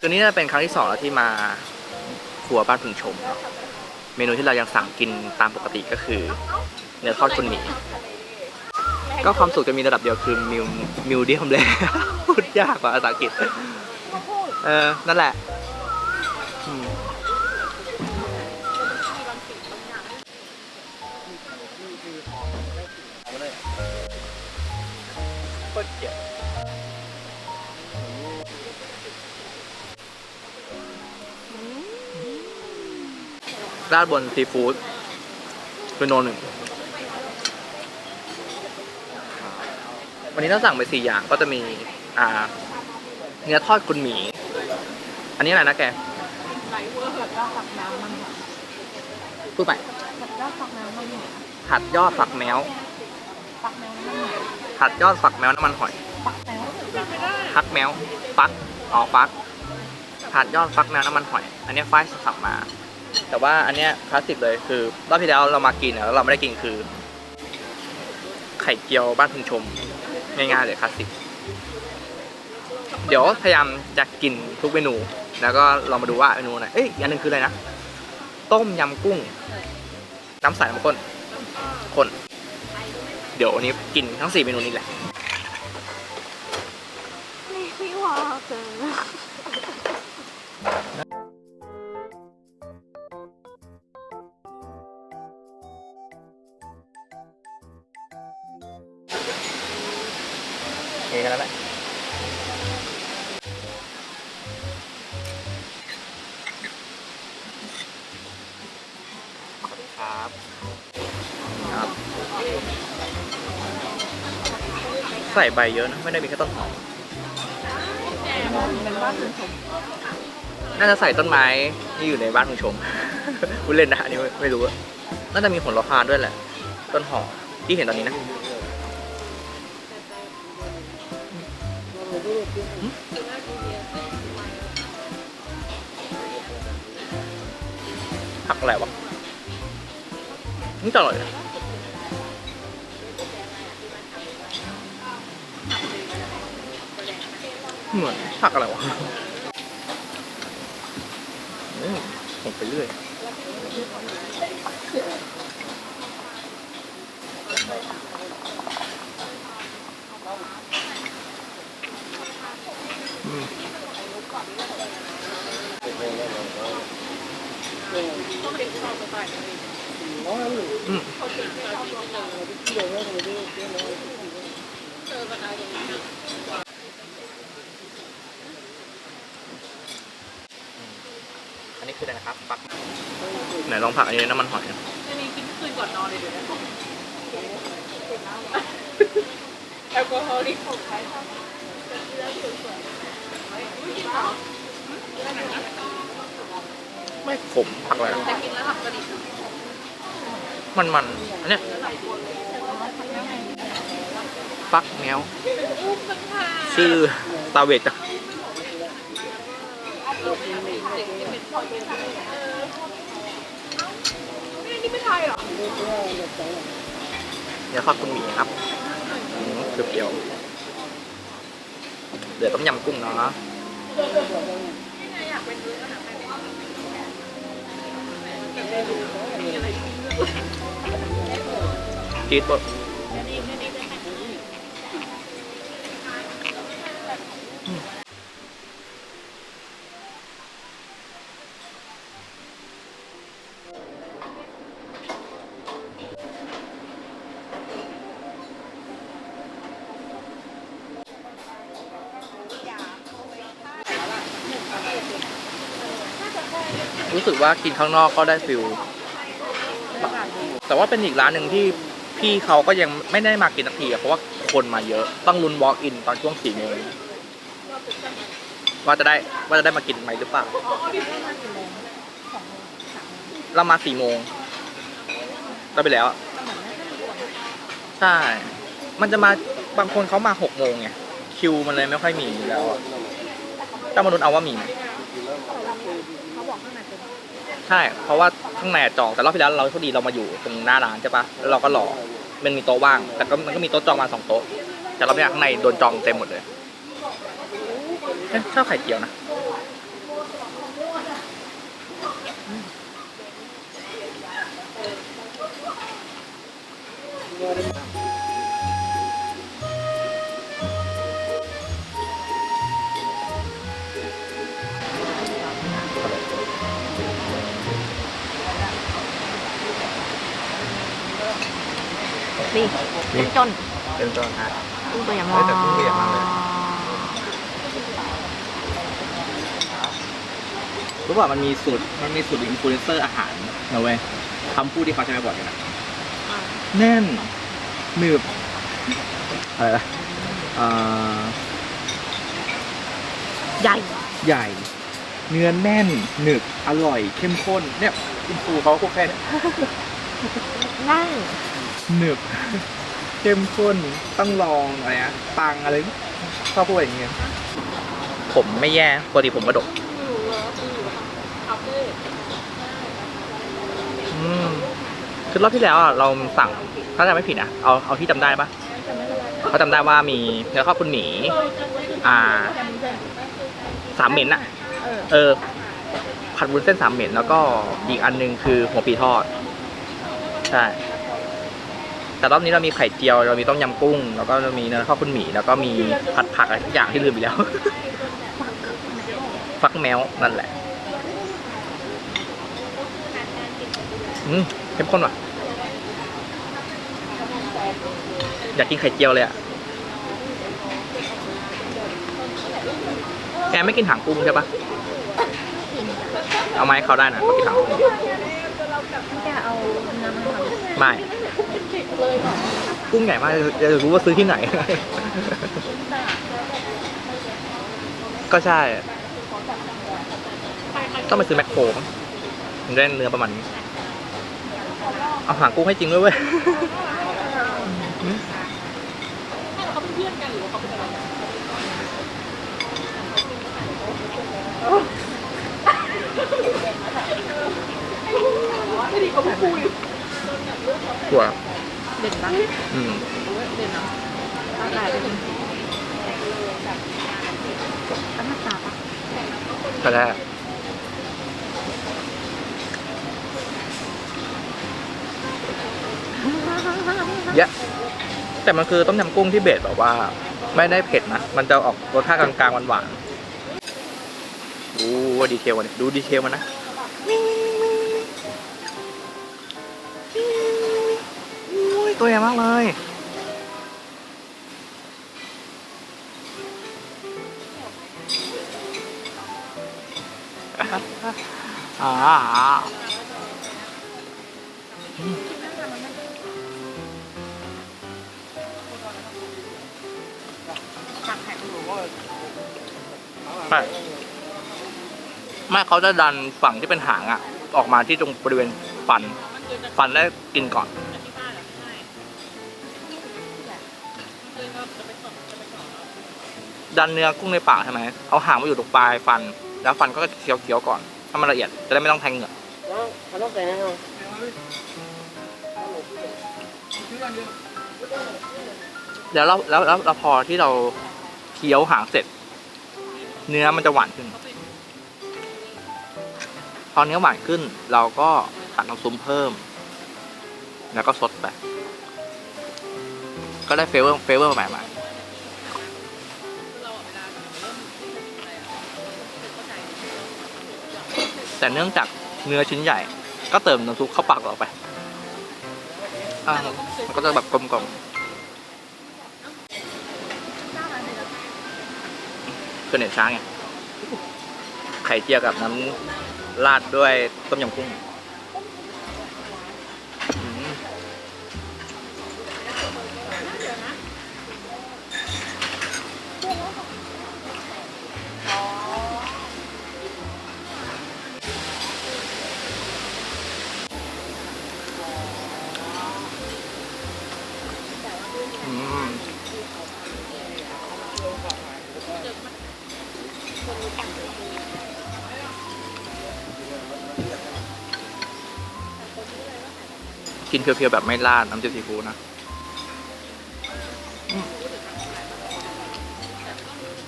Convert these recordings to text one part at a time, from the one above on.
ตัวนี้จะเป็นครั้งที่สองแล้วที่มาครัวบ้านพึงชมเนาะเมนูที่เรายังสั่งกินตามปกติก็คือ เนื้อทอดคุณหมีก็ความสุขจะมีระดับเดียวคือมิวมิวเดียมเลยพูดยากกว่าภาษาอังกฤษเออนั่นแหละ ราดบนซีฟู้ดเป็นโนหนึ่ง วันนี้เราสั่งไปสี่อย่างก็จะมี อ่า เนื้อทอดกุนหมี อันนี้อะไรนะแกไหลเวอร์ผัดยอดฝักน้ำมันหอยพูดไปผัดยอดฝักน้ำมันหอยผัดยอดฝักแมวฝักแมวน้ำมันหอยผัดยอดฝักแมวน้ำมันหอยฝักแมวไม่ได้ฟักแมวฟักอ๋อฟักผัดยอดฟักแมวน้ำมันหอย อันเนี้ยฝ้ายสั่งมา แต่ว่าอันเนี้ยคลาสสิกเลยคือรอบที่แล้วเรามากินแล้วเราไม่ได้กินคือ ไข่เจียวบ้านพึงชมง่ายๆเลยคลาสสิกเดี๋ยวพยายามจะกินทุกเมนู แล้วก็เรามาดูว่าเมนูไหนเอ้ยอันหนึงคืออะไรนะต้มยำกุ้ง น้ำใสน้ำข้นข้นเดี๋ยววันนี้กินทั้งสี่เมนูนี้แหละ เองกันแล้วแหละครับครับ ใส่ใบเยอะนะ ไม่ได้มีแค่ต้นหอมเป็นบ้านคุณชม น่าจะใส่ต้นไม้ที่อยู่ในบ้านคุณชมคุณเล่นนะอันนี้ไม่ไม่รู้อะน่าจะมีผลราคาด้วยแหละ ต้นหอมที่เห็นตอนนี้นะ ผักอะไรวะนี่อร่อยเหมือนผักอะไรวะอืมผมไปเรื่อยอืม อืมอันนี้คืออะไรนะครับปักไหนลองผักอันนี้น้ำมันหอยนะอันนี้กินคืนก่อนนอนเลยเดี๋ยวนะแอลกอฮอล์นี่ผมใช้ทำ ไม่ขมผักอะไรนะแต่กินแล้วหลับก็ดีมันมันอันเนี้ยฟักแมวอุ้มมันค่ะชื่อตาเวกอะนี่ไม่ไทยหรอเดี๋ยวทอดกุ้งหมี่ครับอืมคือเปรี้ยวเดี๋ยวต้มยำกุ้งเนาะ จีดบด รู้สึกว่ากินข้างนอกก็ได้ฟิลแต่ว่าเป็นอีกร้านหนึ่งที่พี่เขาก็ยังไม่ได้มากินสักทีอะเพราะว่าคนมาเยอะต้องลุ้น walk in ตอนช่วงสี่โมงว่าจะได้ว่าจะได้มากินไหมหรือเปล่าเรามาสี่โมงเราไปแล้วใช่ มันจะมาบางคนเขามาหกโมงไงคิวมันเลยไม่ค่อยมีอยู่แล้วอะต้งมาลุ้นเอาว่ามีไหม ข้างในเป็นใช่ เพราะว่าข้างในจองแต่รอบที่แล้วเราโชคดีเรามาอยู่ตรงหน้าร้านใช่ปะแล้วเราก็รอมันมีโต๊ะว่าง แต่ก็มันก็มีโต๊ะจองมาสองโต๊ะ แต่รอบเนี้ยข้างในโดนจองเต็มหมดเลยฉันชอบไข่เจียวนะ นี่นี่จนเป็นต้นฮะ กุ้งตัวใหญ่เฮ้มายกแต่กุ้งตัวใหญ่มากเลย รู้ป่ะมันมีสูตรมันมีสูตรอินฟลูเอนเซอร์อาหารนะเว้ยคำพูดที่เขาใช้บ่อยกันนะแน่นหนึบอะไรนะอ่าใหญ่ใหญ่ เนื้อแน่นหนึบอร่อยเข้มข้นเนี่ยอินฟูเขาก็แค่เนี้ยนั่ง หนึบ เข้มข้นต้องลองอะไรนะตังอะไรชอบพูดอย่างเงี้ยผมไม่แย่ปกติผมกระดกอืมคือรอบที่แล้วอะเราสั่งถ้าจำไม่ผิดอะเอาเอาที่จำได้ปะเขาจำได้ว่ามีเนื้อข้าวคุณหมี อ่าสามเหม็นอะ เออเออผัดวุ้นเส้นสามเหม็นแล้วก็อีกอันหนึงคือหัวปีทอด ใช่ แต่รอบนี้เรามีไข่เจียว เรามีต้มยำกุ้ง แล้วก็เรามีเนื้อข้าวคุณหมี แล้วก็มีผัดผักอะไรทุกอย่างที่ลืมไปแล้ว ฟักแมวนั่นแหละ อืมเข้มข้นว่ะ อยากกินไข่เจียวเลยอะ แกไม่กินหางกุ้งใช่ปะเอาไมาให้เขาได้นะเขากินหางกุ้งแกเอาน้ำมัน กุ้งใหญ่มากจะรู้ว่าซื้อที่ไหน ก็ใช่ ต้องไปซื้อแมคโครมั้งถึงได้เนื้อประมาณนี้ เอาหางกุ้งให้จริงด้วยเว้ย เขาเป็นเพื่อนกันหรือว่าเขาเป็นอะไรกัน ไม่ดีเขาไม่คุย กลัว เด่นปะ อืม เด่นเนาะได้ไปกินตั้งหน้าตาปะ ก็ได้เยอะแต่มันคือต้มยำกุ้งที่เบสแบบว่า ไม่ได้เผ็ดนะ มันจะออกรสชาติกลางๆหวานๆดูดีเทลมันดิดูดีเทลมันนะอุ้ยตัวใหญ่มากเลย อ่าตักแข็งหรือว่าไม่ไม่เขาจะดันฝั่งที่เป็นหางอะออกมาที่ตรงบริเวณฟัน ฟันแล้วกินก่อนดันเนื้อกุ้งในปากใช่ไหมเอาหางมาอยู่ตรงปลายฟัน แล้วฟันก็เคี้ยวเคี้ยวๆก่อนให้มันละเอียดจะได้ไม่ต้องแทงเหงือกแล้วเราแล้วแล้วแล้วพอที่เราเคี้ยวหางเสร็จ เนื้อมันจะหวานขึ้น พอเนื้อหวานขึ้น เราก็ตักน้ำซุปเพิ่ม แล้วก็ซดไป ก็ได้เฟเวอร์เฟเวอร์ใหม่ม แต่เนื่องจากเนื้อชิ้นใหญ่ ก็เติมน้ำซุปเข้าปากเราไปอ่ามันก็จะแบบกลมๆคือเน็ตช้างไงไข่เจียวกับน้ำราดด้วยต้มยำกุ้ง กินเพียวๆแบบไม่ราดน้ำจิ้มซีฟู้ดนะอืม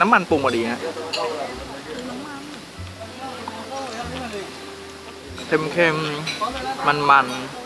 น้ำมันปรุงมาดีนะเค็มๆ มันๆ